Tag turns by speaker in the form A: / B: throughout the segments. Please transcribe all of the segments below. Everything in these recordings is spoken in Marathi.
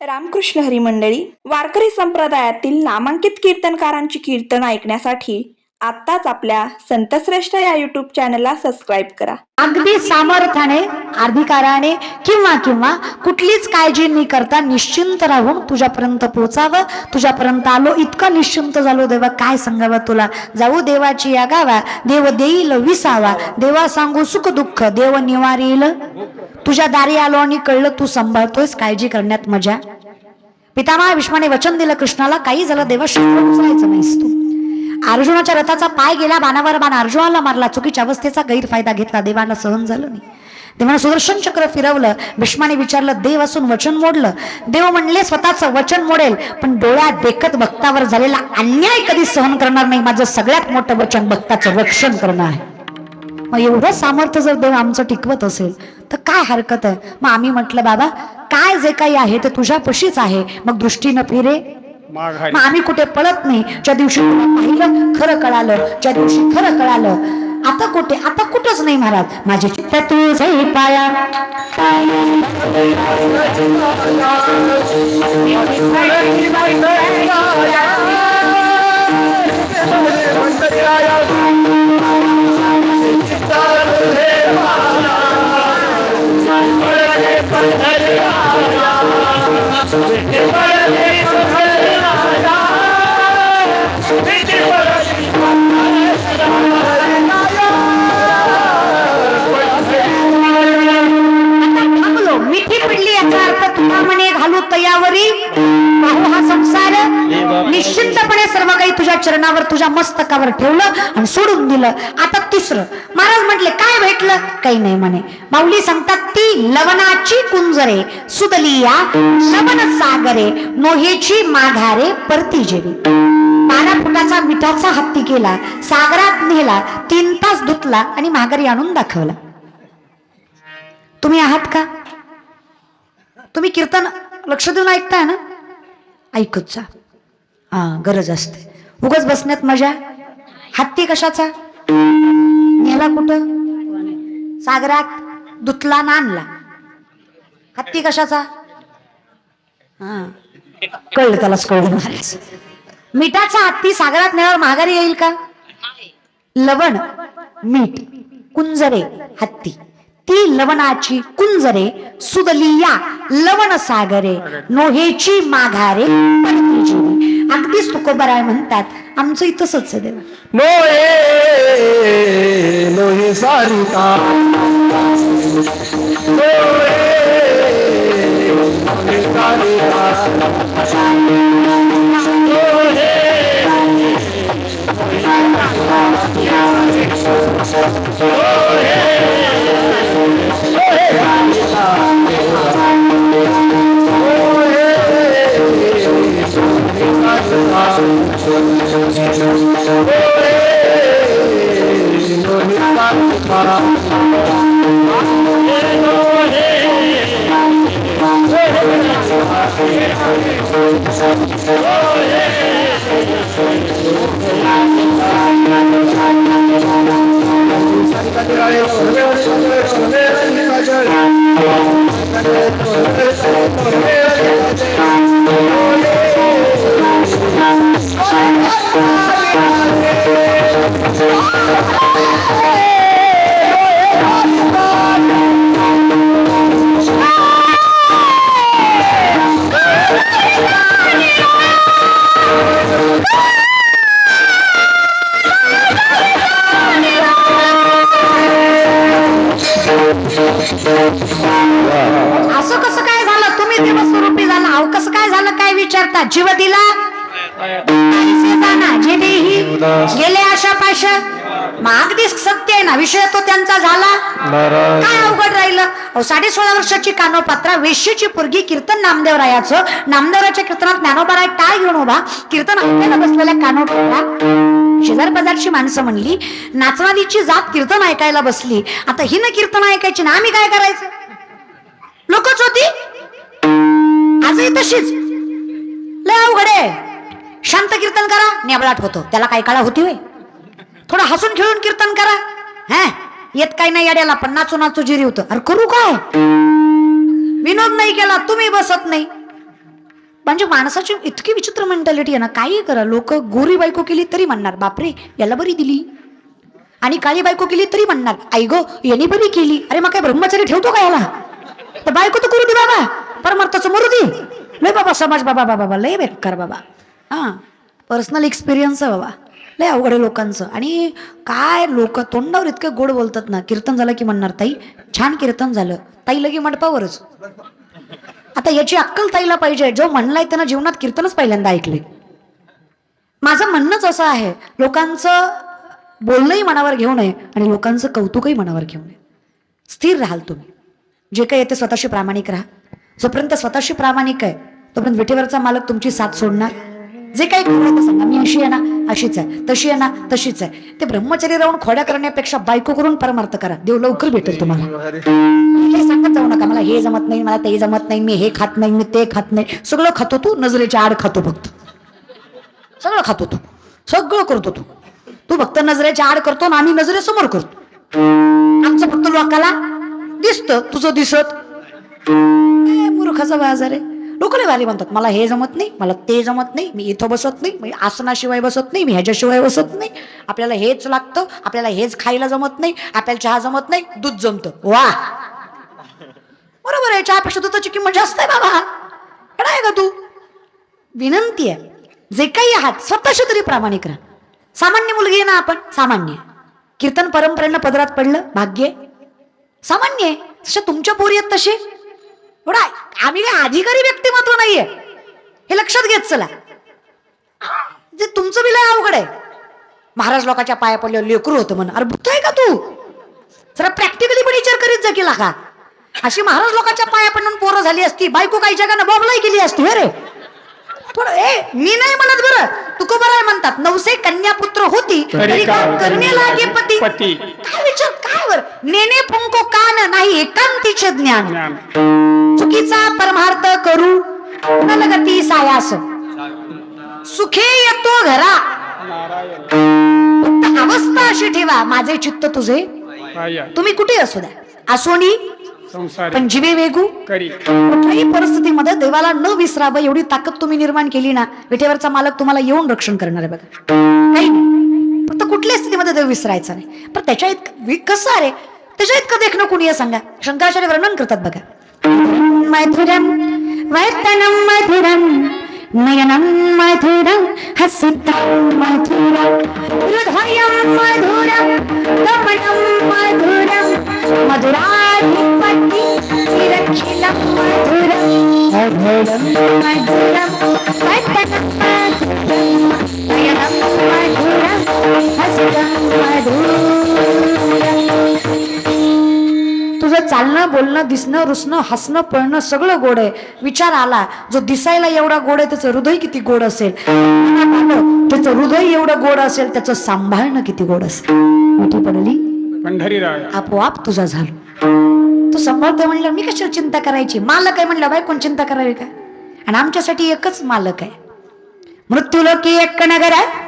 A: रामकृष्ण हरी मंडळी वारकरी संप्रदायातील नामांकित कीर्तनकारांची कीर्तन ऐकण्यासाठी आत्ताच आपल्या संतश्रेष्ठ या युट्यूब चॅनलला सबस्क्राईब करा.
B: अगदी सामर्थ्याने अधिकाराने किंवा किंवा कुठलीच काळजी न करता निश्चिंत राहून तुझ्यापर्यंत पोहोचावं तुझ्यापर्यंत आलो इतकं निश्चिंत झालो देवा काय सांगावं तुला? जाऊ देवाची या गावा देव देईल विसावा देवा सांगू सुख दुःख देव निवारील. तुझ्या दारी आलो आणि कळलं तू सांभाळतोयस काळजी करण्यात मजा. पितामहा विष्माने वचन दिलं कृष्णाला काही झालं देवा शस्त्र उचलायचं नाहीस तू. अर्जुनाच्या रथाचा पाय गेला बाणावर बाण अर्जुनाला मारला चुकीच्या अवस्थेचा गैरफायदा घेतला देवाला सहन झालं नाही. देवाने सुदर्शन चक्र फिरवलं भीष्माने विचारलं देव असून वचन मोडलं? देव म्हणले स्वतःचं वचन मोडेल पण डोळ्यात देखत भक्तावर झालेला अन्याय कधी सहन करणार नाही माझं सगळ्यात मोठं वचन भक्ताचं रक्षण करणं आहे. मग एवढं सामर्थ्य जर देव आमचं टिकवत असेल तर काय हरकत आहे? मग आम्ही म्हटलं बाबा काय जे काही आहे ते तुझ्या पशीच आहे. मग दृष्टीनं फिरे. मग आम्ही कुठे पळत नाही. ज्या दिवशी पाहिलं खरं कळालं. ज्या दिवशी खरं कळालं आता कुठे? आता कुठंच नाही महाराज. माझे चित्त तुझे पाया. थांबलो मिठी पडली याचा अर्थ तुला म्हणे घालू तयावरी. केलं निश्चिंतपणे सर्व काही तुझ्या चरणावर तुझ्या मस्तकावर ठेवलं आणि सोडून दिलं. आता तिसरं. महाराज म्हटले काय भेटलं? काही नाही म्हणे. माऊली सांगतात ती लवणाची कुंजरे सुदलिया लवण सागरे नोहेची माघारे परती जेवी बारा फुटाचा मिठाचा हत्ती केला सागरात नेला तीन तास धुतला आणि माघारी आणून दाखवला. तुम्ही आहात का? तुम्ही कीर्तन लक्ष देऊन ऐकताय ना? ऐकत जा. हा गरज असते. उगच बसण्यात मजा? हत्ती कशाचा? नेला कुठं? सागरात दुतला ना आणला. हत्ती कशाचा? हा कळलं त्यालाच कळलं महाराज मिठाचा हत्ती सागरात नेल्यावर माघारी येईल का? लवण मीठ कुंजरे हत्ती. ती लवणाची कुंजरे सुदलिया लवण सागरे नोहेची माघारे अगदीच तुकोबराय म्हणतात. आमचं इथंच आहे देवा.
C: लोहे नोहे सारिका. लोहे लोहे सारिका. लोहे
B: असं अहो कसं काय झालं काय विचारता? जीव दिला? गेले आशा पाशा. मग अगदी सत्य आहे ना विषय तो त्यांचा झाला. काय अवघड राहिलं? अहो साडे सोळा वर्षाची कानोपात्रा वेश्येची पोरगी कीर्तन नामदेव रायाचं. नामदेवराच्या कीर्तनात ज्ञानोबाराय टाळ घेऊन उभा. कीर्तन ऐकायला बसलेल्या कानोपात्रा. शेजार बाजारची माणसं म्हणली नाचणारीची जात कीर्तन ऐकायला बसली. आता ही न कीर्तन ऐकायची ना आम्ही काय करायचं? लोकच होती. आजही तशीच. लय अवघड आहे. शांत कीर्तन करा नेबळाट होतो. त्याला काय काळा होती होय. थोडं हसून खेळून कीर्तन करा. हा? येत काही नाही याड्याला पण नाचू नाचू जिरी होतं. अरे करू काय? विनोद नाही केला तुम्ही बसत नाही. म्हणजे माणसाची इतकी विचित्र मेंटॅलिटी आहे ना काही करा. लोक गोरी बायको केली तरी म्हणणार बापरे याला बरी दिली. आणि काळी बायको केली तरी म्हणणार आई गो यांनी बरी केली. अरे मग काय ब्रह्मचारी ठेवतो का याला? तर बायको तर करू दे बाबा. परमार्थाचं मरू लय बाबा समाज बाबा बाबा बाबा लय बेकार बाबा. हां पर्सनल एक्सपिरियन्स आहे बाबा. लय अवघड आहे लोकांचं. आणि काय लोक तोंडावर इतकं गोड बोलतात ना कीर्तन झालं की म्हणणार ताई छान कीर्तन झालं. ताई लगे मंडपावरच. आता याची अक्कल ताईला पाहिजे. जो म्हणलाय त्यांना जीवनात कीर्तनच पहिल्यांदा ऐकले माझं म्हणणंच असं आहे लोकांचं बोलणंही मनावर घेऊ नये आणि लोकांचं कौतुकही मनावर घेऊ नये. स्थिर राहाल तुम्ही. जे काही येते स्वतःशी प्रामाणिक राहा. जोपर्यंत स्वतःशी प्रामाणिक आहे तोपर्यंत विटेवरचा मालक तुमची साथ सोडणार. जे काही ते सांगा मी अशी आहे ना अशीच आहे तशी आहे ना तशीच आहे. ते ब्रह्मचारी राहून खोड्या करण्यापेक्षा बायको करून परमार्थ करा. देव लवकर भेटेल तुम्हाला. हे सांगत जाऊ नका मला हे जमत नाही मला ते जमत नाही मी हे खात नाही मी ते खात नाही. सगळं खातो तू नजरेच्या आड खातो फक्त. सगळं खातो तू. सगळं करतो तू. तू फक्त नजरेच्या आड करतो ना आम्ही नजरेसमोर करतो. आमचं फक्त लोकाला दिसतं तुझं दिसत. मूर्खाचा बाजार आहे. लोक लय भारी म्हणतात मला हे जमत नाही मला ते जमत नाही मी इथं बसत नाही मी आसनाशिवाय बसत नाही मी ह्याच्याशिवाय बसत नाही. आपल्याला हेच लागतं आपल्याला हेच खायला जमत नाही आपल्याला चहा जमत नाही दूध जमतं. वा! बरोबर आहे चहापेक्षा दुधाची किंमत जास्त आहे बाबा. काय आहे का तू. विनंती आहे जे काही आहात स्वतःशी तरी प्रामाणिक राहा. सामान्य मुलगी आहे ना आपण? सामान्य. कीर्तन परंपरेनं पदरात पडलं भाग्य. सामान्य आहे. तशा तुमच्या पोरी आहेत तसे. एवढा आम्ही काय अधिकारी व्यक्तिमत्व नाहीये. हे लक्षात घेत चला. जे तुमचं बी लय अवघड आहे. महाराज लोकांच्या पाया पडल्यावर लेकरू होतं म्हण अरे भूत आहे का तू? जरा प्रॅक्टिकली पण विचार करीत जा केला का अशी महाराज लोकांच्या पाया पडून पोरं झाली असती बायको काही जगानं बॉबलाई केली असती हे रे? थोडं ए मी नाही म्हणत बरं. तुकोबर आहे म्हणतात. नवसे कन्या पुत्र होती तरी का करणे लागे पती?
C: पती.
B: काय विचार? काय बर? नेने फुंको कान नाही एकांतीचे ज्ञान. चुकीचा परमार्थ करू. नलगती सायास. सुखे येतो घरा. अवस्था अशी ठेवा. माझे चित्त तुझे. तुम्ही कुठे असू द्या. असोनी पण जीवे वेगू. कुठल्याही परिस्थितीमध्ये देवाला न विसरावं एवढी ताकद तुम्ही निर्माण केली ना विटेवरचा मालक तुम्हाला येऊन रक्षण करणार आहे बघा. काही नाही. फक्त कुठल्याही स्थितीमध्ये देव विसरायचा नाही. पण त्याच्या इतकं कसं अरे त्याच्या इतकं देखणं कुणी सांगा? शंकराचार्य वर्णन करतात बघा. మధురం వర్తనం మధురం నయనం మధురం హసితం మధురం హృదయం మధురం గమనం మధురం మధురాధిపతి చిరక్షిలం మధురం మధురం మధురం వర్తనం बोलणं दिसणं रुसणं हसणं पळणं सगळं गोड आहे. विचार आला जो दिसायला एवढा गोड आहे त्याचं हृदय किती गोड असेल? त्याचं हृदय एवढं गोड असेल त्याचं सांभाळणं किती गोड असेल? मोठी पडली. आपोआप तुझा झालो. तू सांभाळतोय म्हणलं मी कशाला चिंता करायची? मालक आहे म्हणलं बाय कोण चिंता करावी का? आणि आमच्यासाठी एकच मालक आहे. मृत्यूलोकी एक नगर आहे.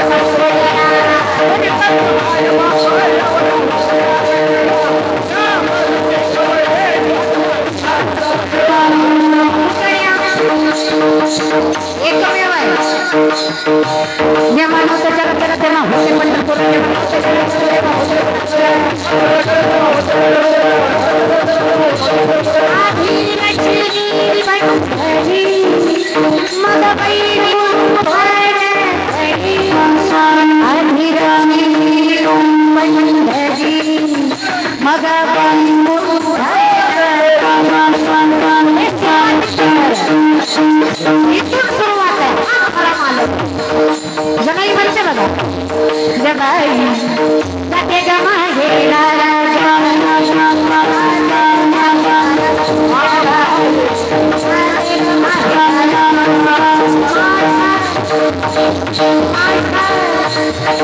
B: दाखवा तुझा संस्कार. एकमेव आहे जेव्हा नव्हतं त्याला त्याला तेव्हा होते